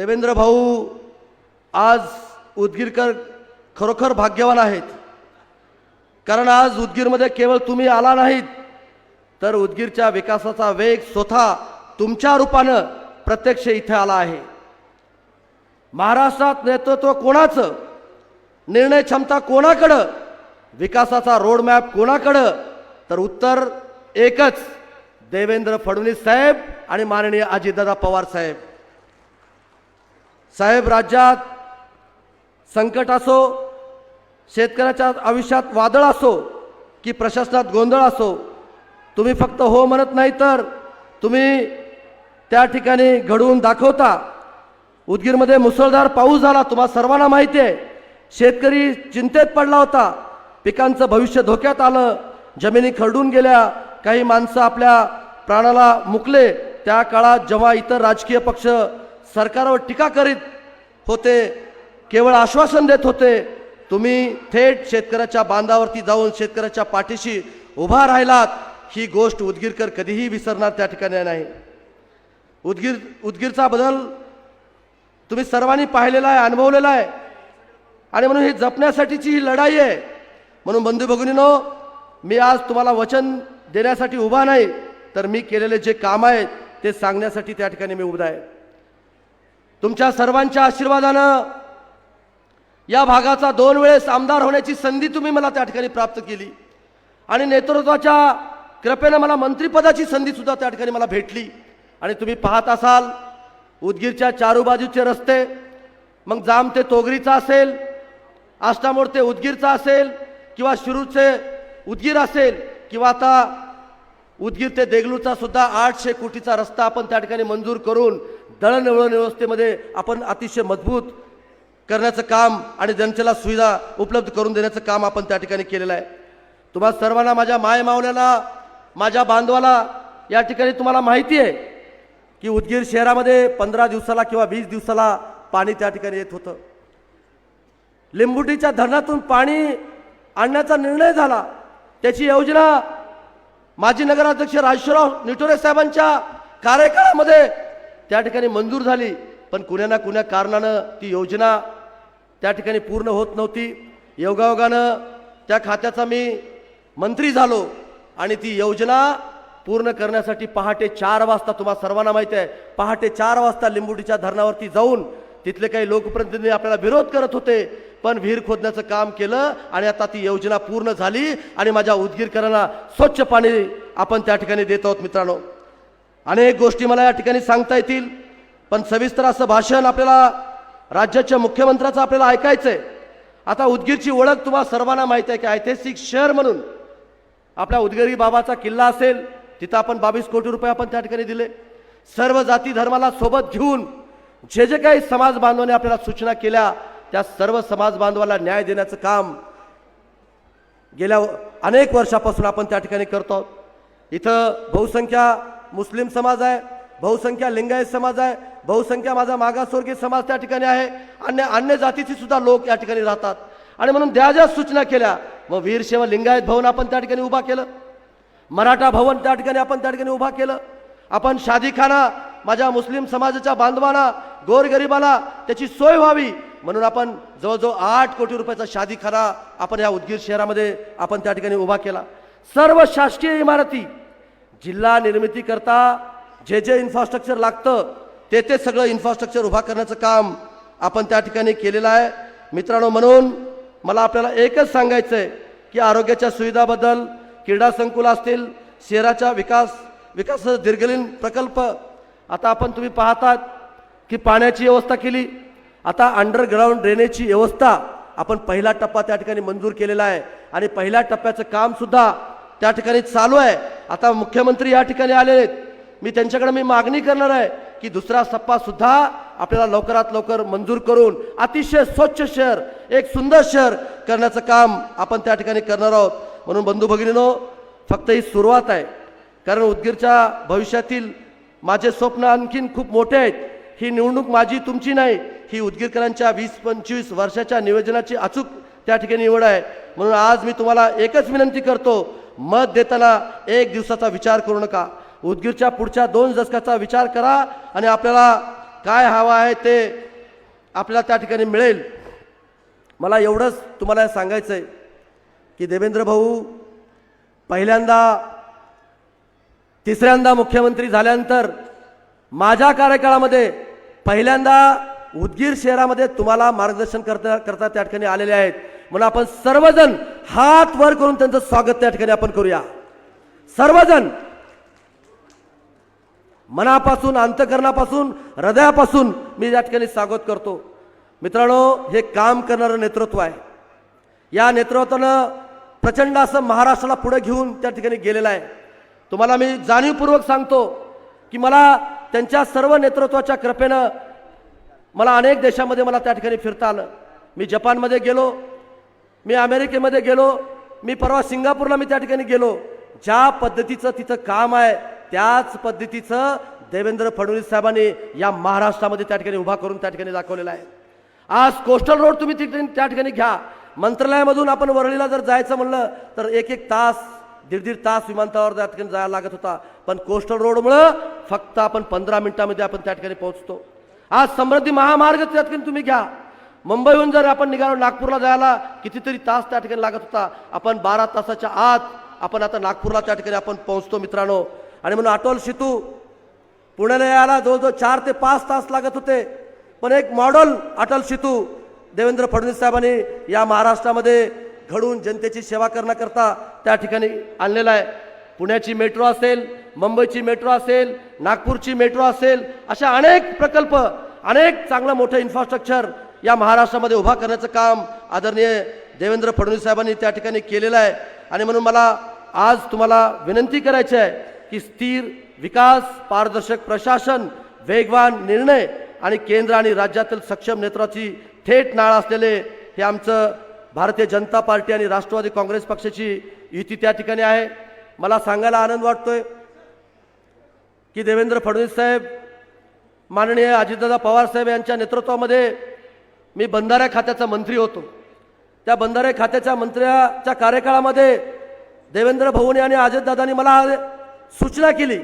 देवेंद्र भाऊ आज उदगीरकर खरोखर भाग्यवान आहेत. कारण आज उदगीरमध्ये केवळ तुम्ही आला नाहीत तर उदगीरच्या विकासाचा वेग स्वतः तुमच्या रूपानं प्रत्यक्ष इथे आला आहे. महाराष्ट्रात नेतृत्व कोणाचं? निर्णय क्षमता कोणाकडं? विकासाचा रोडमॅप कोणाकडं? तर उत्तर एकच देवेंद्र फडणवीस साहेब आणि माननीय अजितदादा पवार साहेब. साहेब राज्यात संकट असो शेतकऱ्याच्या आयुष्यात वादळ असो की प्रशासनात गोंधळ असो तुम्ही फक्त हो म्हणत नाही तर तुम्ही त्या ठिकाणी घडवून दाखवता. उदगीरमध्ये मुसळधार पाऊस झाला तुम्हाला सर्वांना माहिती आहे. शेतकरी चिंतेत पडला होता. पिकांचं भविष्य धोक्यात आलं. जमिनी खरडून गेल्या. काही माणसं आपल्या प्राणाला मुकले. त्या काळात जेव्हा इतर राजकीय पक्ष सरकारवर टीका करीत होते केवळ आश्वासन देत होते तुम्ही थेट शेतकऱ्याच्या बांधावरती जाऊन शेतकऱ्याच्या पाठीशी उभा राहिलात ही गोष्ट उदगीरकर कधीही विसरणार त्या ठिकाणी नाही. उदगीर उदगीरचा बदल तुम्ही सर्वांनी पाहिलेला आहे अनुभवलेला आहे. आणि म्हणून ही जपण्यासाठीची ही लढाई आहे. म्हणून बंधू भगिनीनो मी आज तुम्हाला वचन देण्यासाठी उभा नाही तर मी केलेले जे काम आहेत ते सांगण्यासाठी त्या ठिकाणी मी उभा आहे. तुमच्या सर्वांच्या आशीर्वादानं या भागाचा दोन वेळेस आमदार होण्याची संधी तुम्ही मला त्या ठिकाणी प्राप्त केली. आणि नेतृत्वाच्या कृपेनं मला मंत्रिपदाची संधी सुद्धा त्या ठिकाणी मला भेटली. आणि तुम्ही पाहत असाल उदगीरच्या चारू बाजूचे रस्ते मग जाम ते तोगरीचा असेल आष्टामोड ते उदगीरचा असेल किंवा शिरूरचे उदगीर असेल किंवा आता उदगीर ते देगलूरचा सुद्धा आठशे कोटीचा रस्ता आपण त्या ठिकाणी मंजूर करून दळणवळण व्यवस्थेमध्ये आपण अतिशय मजबूत करण्याचं काम आणि जनतेला सुविधा उपलब्ध करून देण्याचं काम आपण त्या ठिकाणी केलेलं आहे. तुम्हा सर्वांना माझ्या मायमावल्याला माझ्या बांधवाला या ठिकाणी तुम्हाला माहिती आहे की उदगीर शहरामध्ये पंधरा दिवसाला किंवा वीस दिवसाला पाणी त्या ठिकाणी येत होतं. लिंबुटीच्या धरणातून पाणी आणण्याचा निर्णय झाला. त्याची योजना माजी नगराध्यक्ष राजेश्वरराव निटोरे साहेबांच्या कार्यकाळामध्ये त्या ठिकाणी मंजूर झाली पण कुण्या ना कुण्या कारणानं ती योजना त्या ठिकाणी पूर्ण होत नव्हती. योगायोगानं त्या खात्याचा मी मंत्री झालो आणि ती योजना पूर्ण करण्यासाठी पहाटे चार वाजता तुम्हाला सर्वांना माहिती आहे पहाटे चार वाजता लिंबुटीच्या धरणावरती जाऊन तिथले काही लोकप्रतिनिधी आपल्याला विरोध करत होते पण विहीर खोदण्याचं काम केलं आणि आता ती योजना पूर्ण झाली आणि माझ्या उदगीरकरांना स्वच्छ पाणी आपण त्या ठिकाणी देत आहोत मित्रांनो. अनेक गोष्टी मला या ठिकाणी सांगता येतील पण सविस्तर असं भाषण आपल्याला राज्याच्या मुख्यमंत्र्याचं आपल्याला ऐकायचं आहे आता उदगीरची ओळख तुम्हाला सर्वांना माहिती आहे की ऐतिहासिक शहर म्हणून आपल्या उदगिरी बाबाचा किल्ला असेल तिथं आपण बावीस कोटी रुपये आपण त्या ठिकाणी दिले. सर्व जाती धर्माला सोबत घेऊन जे जे काही समाज बांधवाने आपल्याला सूचना केल्या त्या सर्व समाज बांधवाला न्याय देण्याचं काम गेल्या अनेक वर्षापासून आपण त्या ठिकाणी करतो इथं बहुसंख्या मुस्लिम समाज आहे बहुसंख्या लिंगायत समाज आहे बहुसंख्या माझा मागासवर्गीय समाज त्या ठिकाणी आहे अन्य अन्य जातीचे सुद्धा लोक या ठिकाणी राहतात. आणि म्हणून ज्या ज्या सूचना केल्या मग वीरशैव लिंगायत भवन आपण त्या ठिकाणी उभा केलं. मराठा भवन त्या ठिकाणी आपण त्या ठिकाणी उभा केलं. आपण शादीखाना माझ्या मुस्लिम समाजाच्या बांधवांना गोरगरिबाला त्याची सोय व्हावी. म्हणून आपण जवळजवळ आठ कोटी रुपयाचा शादीखाना आपण या उदगीर शहरामध्ये आपण त्या ठिकाणी उभा केला. सर्व शासकीय इमारती जिल्हा निर्मिती करता जे जे इन्फ्रास्ट्रक्चर लागतं ते ते सगळं इन्फ्रास्ट्रक्चर उभा करण्याचं काम आपण त्या ठिकाणी केलेलं आहे. मित्रांनो म्हणून मला आपल्याला एकच सांगायचं आहे की आरोग्याच्या सुविधाबद्दल क्रीडा संकुल असतील शहराचा विकास विकास दीर्घकालीन प्रकल्प. आता आपण तुम्ही पाहतात की पाण्याची व्यवस्था केली. आता अंडरग्राऊंड ड्रेनेजची व्यवस्था आपण पहिला टप्पा त्या ठिकाणी मंजूर केलेला आहे. आणि पहिल्या टप्प्याचं कामसुद्धा त्या ठिकाणी चालू आहे. आता मुख्यमंत्री या ठिकाणी आलेले आहेत. मी त्यांच्याकडे मी मागणी करणार आहे की दुसरा सप्पा सुद्धा आपल्याला लवकरात लवकर मंजूर करून अतिशय स्वच्छ शहर एक सुंदर शहर करण्याचं काम आपण त्या ठिकाणी करणार आहोत. म्हणून बंधू भगिनीनो फक्त ही सुरुवात आहे. कारण उदगीरच्या भविष्यातील माझे स्वप्न आणखीन खूप मोठे आहेत. ही निवडणूक माझी तुमची नाही. ही उदगीरकरांच्या वीस पंचवीस वर्षाच्या नियोजनाची अचूक त्या ठिकाणी निवड आहे. म्हणून आज मी तुम्हाला एकच विनंती करतो मत देताना एक दिवसाचा विचार करू नका. उदगीरच्या पुढच्या दोन दशकाचा विचार करा आणि आपल्याला काय हवा आहे ते आपल्याला त्या ठिकाणी मिळेल. मला एवढंच तुम्हाला सांगायचं आहे की देवेंद्र भाऊ पहिल्यांदा तिसऱ्यांदा मुख्यमंत्री झाल्यानंतर माझ्या कार्यकाळामध्ये पहिल्यांदा उदगीर शहरामध्ये तुम्हाला मार्गदर्शन करता करता त्या ठिकाणी आलेले आहेत. म्हणून आपण सर्वजण हात वर करून त्यांचं स्वागत त्या ठिकाणी आपण करूया. सर्वजण मनापासून अंतकरणापासून हृदयापासून मी या ठिकाणी स्वागत करतो. मित्रांनो हे काम करणारं नेतृत्व आहे. या नेतृत्वानं प्रचंड असं महाराष्ट्राला पुढे घेऊन त्या ठिकाणी गेलेलं आहे. तुम्हाला मी जाणीवपूर्वक सांगतो की मला त्यांच्या सर्व नेतृत्वाच्या कृपेनं मला अनेक देशामध्ये मला त्या ठिकाणी फिरता आलं. मी जपानमध्ये गेलो मी अमेरिकेमध्ये गेलो मी परवा सिंगापूरला मी त्या ठिकाणी गेलो. ज्या पद्धतीचं तिथं काम आहे त्याच पद्धतीचं देवेंद्र फडणवीस साहेबांनी या महाराष्ट्रामध्ये त्या ठिकाणी उभा करून त्या ठिकाणी दाखवलेला आहे. आज कोस्टल रोड तुम्ही तिथे त्या ठिकाणी घ्या. मंत्रालयामधून आपण वरळीला जर जायचं म्हणलं तर एक एक तास दीड दीड तास विमानतळावर त्या ठिकाणी जायला लागत होता. पण कोस्टल रोडमुळं फक्त आपण पंधरा मिनिटामध्ये आपण त्या ठिकाणी पोहोचतो. आज समृद्धी महामार्ग त्या ठिकाणी तुम्ही घ्या. मुंबईहून जर आपण निघालो नागपूरला जायला कितीतरी तास त्या ठिकाणी लागत होता. आपण बारा तासाच्या आत आपण आता नागपूरला त्या ठिकाणी आपण पोहोचतो मित्रांनो. आणि म्हणून अटोल सेतू पुण्याला यायला जवळजवळ चार ते पाच तास लागत होते. पण एक मॉडल अटल सेतू देवेंद्र फडणवीस साहेबांनी या महाराष्ट्रामध्ये घडून जनतेची सेवा करण्याकरता त्या ठिकाणी आणलेला आहे. पुण्याची मेट्रो असेल मुंबईची मेट्रो असेल नागपूरची मेट्रो असेल अशा अनेक प्रकल्प अनेक चांगलं मोठं इन्फ्रास्ट्रक्चर या महाराष्ट्रामध्ये उभा करण्याचं काम आदरणीय देवेंद्र फडणवीस साहेबांनी त्या ठिकाणी केलेलं आहे. आणि म्हणून मला आज तुम्हाला विनंती करायची आहे की स्थिर विकास पारदर्शक प्रशासन वेगवान निर्णय आणि केंद्र आणि राज्यातील सक्षम नेतृत्वाची थेट नाळ असलेले हे आमचं भारतीय जनता पार्टी आणि राष्ट्रवादी काँग्रेस पक्षाची युती त्या ठिकाणी आहे. मला सांगायला आनंद वाटतोय की देवेंद्र फडणवीस साहेब माननीय अजितदादा पवार साहेब यांच्या नेतृत्वामध्ये मी बंधारा खात्याचा मंत्री होतो. त्या बंधारे खात्याच्या मंत्र्याच्या कार्यकाळामध्ये देवेंद्र भवनी आणि अजितदादांनी मला सूचना केली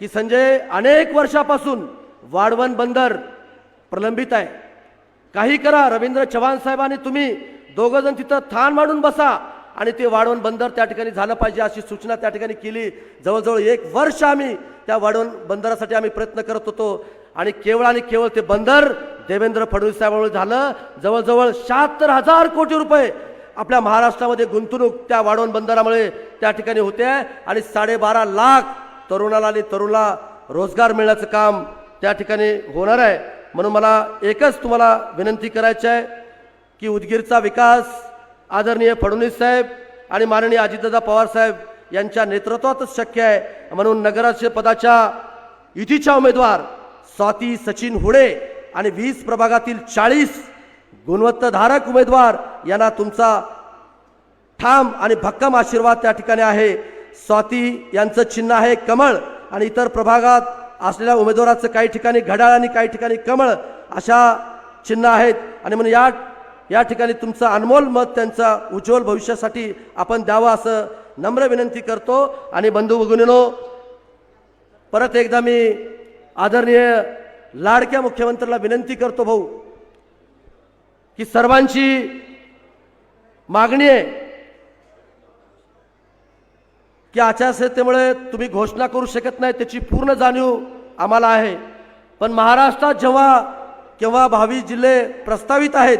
की संजय अनेक वर्षापासून वाढवण बंदर प्रलंबित आहे. काही करा रवींद्र चव्हाण साहेबांनी तुम्ही दोघं जण तिथं थान मांडून बसा आणि ते वाढवण बंदर त्या ठिकाणी झालं पाहिजे अशी सूचना त्या ठिकाणी केली. जवळजवळ एक वर्ष आम्ही त्या वाढवण बंदरासाठी आम्ही प्रयत्न करत होतो. आणि केवळ आणि केवळ ते बंदर देवेंद्र फडणवीस साहेबांमुळे झालं. जवळजवळ शहात्तर हजार कोटी रुपये आपल्या महाराष्ट्रामध्ये गुंतवणूक त्या वाढवण बंदरामुळे त्या ठिकाणी होते आणि साडेबारा लाख तरुणाला आणि तरुणाला रोजगार मिळण्याचं काम त्या ठिकाणी होणार आहे. म्हणून मला एकच तुम्हाला विनंती करायची आहे की उदगीरचा विकास आदरणीय फडणवीस साहेब आणि माननीय अजितदादा पवार साहेब यांच्या नेतृत्वातच शक्य आहे. म्हणून नगराध्यक्ष पदाच्या युतीच्या उमेदवार स्वाती सचिन हुडे आणि वीस प्रभागातील चाळीस गुणवत्ताधारक उमेदवार यांना तुमचा ठाम आणि भक्कम आशीर्वाद त्या ठिकाणी आहे. स्वाती यांचं चिन्ह आहे कमळ आणि इतर प्रभागात असलेल्या उमेदवाराचं काही ठिकाणी घड्याळ आणि काही ठिकाणी कमळ अशा चिन्ह आहेत. आणि म्हणून या या ठिकाणी तुमचं अनमोल मत त्यांचा उज्ज्वल भविष्यासाठी आपण द्यावं असं नम्र विनंती करतो. आणि बंधू बघून परत एकदा मी आदरणीय लाडक्या मुख्यमंत्र्याला विनंती करतो भाऊ की सर्वांची मागणी आहे की आचारसंहितेमुळे तुम्ही घोषणा करू शकत नाही त्याची पूर्ण जाणीव आम्हाला आहे. पण महाराष्ट्रात जेव्हा केव्हा भावी जिल्हे प्रस्तावित आहेत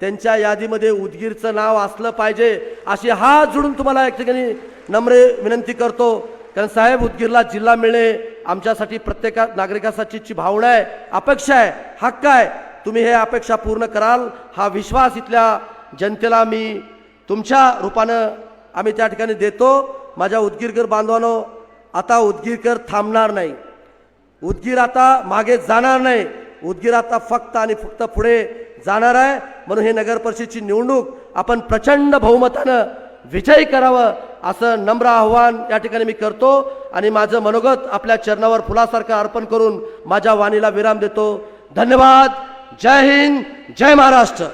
त्यांच्या यादीमध्ये उदगीरचं नाव असलं पाहिजे अशी हात जोडून तुम्हाला एक ठिकाणी नम्र विनंती करतो. कारण साहेब उदगीरला जिल्हा मिळणे आमच्यासाठी प्रत्येका नागरिकासाठीची भावना आहे अपेक्षा आहे हक्क आहे. तुम्ही हे अपेक्षा पूर्ण कराल. हा विश्वास इथल्या जनतेला मी तुमच्या रूपानं आम्ही त्या ठिकाणी देतो. माझ्या उदगीरकर बांधवानो आता उदगीरकर थांबणार नाही. उदगीर आता मागे जाणार नाही. उदगीर आता फक्त आणि फक्त पुढे जाणार आहे. म्हणून हे नगरपरिषदेची निवडणूक आपण प्रचंड बहुमतानं विजयी करावं असं नम्र आव्हान या ठिकाणी मी करतो आणि माझं मनोगत आपल्या चरणावर फुलासारखं अर्पण करून माझ्या वाणीला विराम देतो. धन्यवाद. जय हिंद. जय महाराष्ट्र.